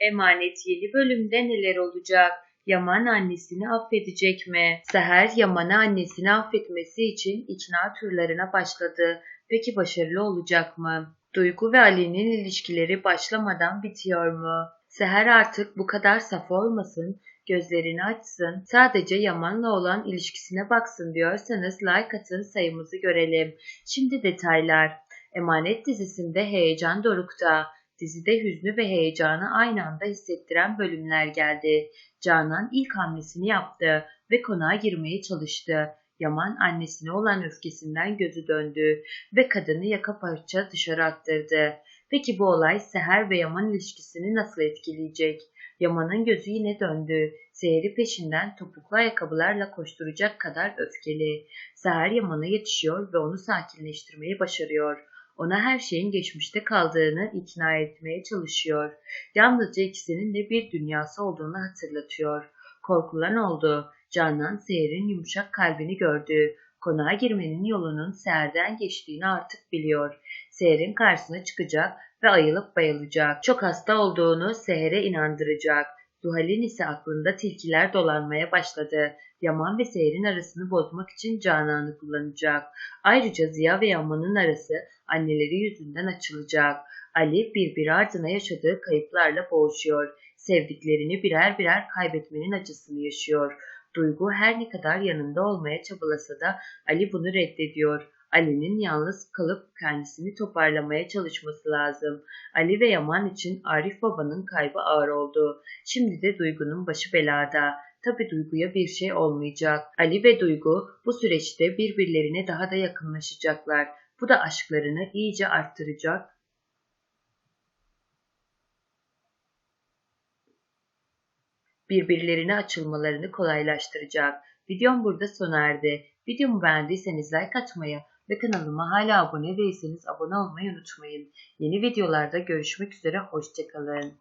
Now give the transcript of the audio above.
Emanet yeni bölümde neler olacak? Yaman annesini affedecek mi? Seher Yaman'ı annesini affetmesi için ikna turlarına başladı. Peki başarılı olacak mı? Duygu ve Ali'nin ilişkileri başlamadan bitiyor mu? Seher artık bu kadar saf olmasın, gözlerini açsın, sadece Yaman'la olan ilişkisine baksın diyorsanız like atın sayımızı görelim. Şimdi detaylar. Emanet dizisinde heyecan dorukta. Dizide hüznü ve heyecanı aynı anda hissettiren bölümler geldi. Canan ilk hamlesini yaptı ve konağa girmeye çalıştı. Yaman annesine olan öfkesinden gözü döndü ve kadını yaka parça dışarı attırdı. Peki bu olay Seher ve Yaman ilişkisini nasıl etkileyecek? Yaman'ın gözü yine döndü. Seher'i peşinden topuklu ayakkabılarla koşturacak kadar öfkeli. Seher Yaman'a yetişiyor ve onu sakinleştirmeyi başarıyor. Ona her şeyin geçmişte kaldığını ikna etmeye çalışıyor. Yalnızca ikisinin de bir dünyası olduğunu hatırlatıyor. Korkulan oldu. Canan Seher'in yumuşak kalbini gördü. Konağa girmenin yolunun Seher'den geçtiğini artık biliyor. Seher'in karşısına çıkacak ve ayılıp bayılacak. Çok hasta olduğunu Seher'e inandıracak. Zuhal'in ise aklında tilkiler dolanmaya başladı. Yaman ve Seher'in arasını bozmak için Canan'ı kullanacak. Ayrıca Ziya ve Yaman'ın arası anneleri yüzünden açılacak. Ali birbiri ardına yaşadığı kayıplarla boğuşuyor. Sevdiklerini birer birer kaybetmenin acısını yaşıyor. Duygu her ne kadar yanında olmaya çabalasa da Ali bunu reddediyor. Ali'nin yalnız kalıp kendisini toparlamaya çalışması lazım. Ali ve Yaman için Arif babanın kaybı ağır oldu. Şimdi de Duygu'nun başı belada. Tabi Duygu'ya bir şey olmayacak. Ali ve Duygu bu süreçte birbirlerine daha da yakınlaşacaklar. Bu da aşklarını iyice arttıracak birbirlerine açılmalarını kolaylaştıracak. Videom burada sona erdi. Videomu beğendiyseniz like atmayı ve kanalıma hala abone değilseniz abone olmayı unutmayın. Yeni videolarda görüşmek üzere, hoşçakalın.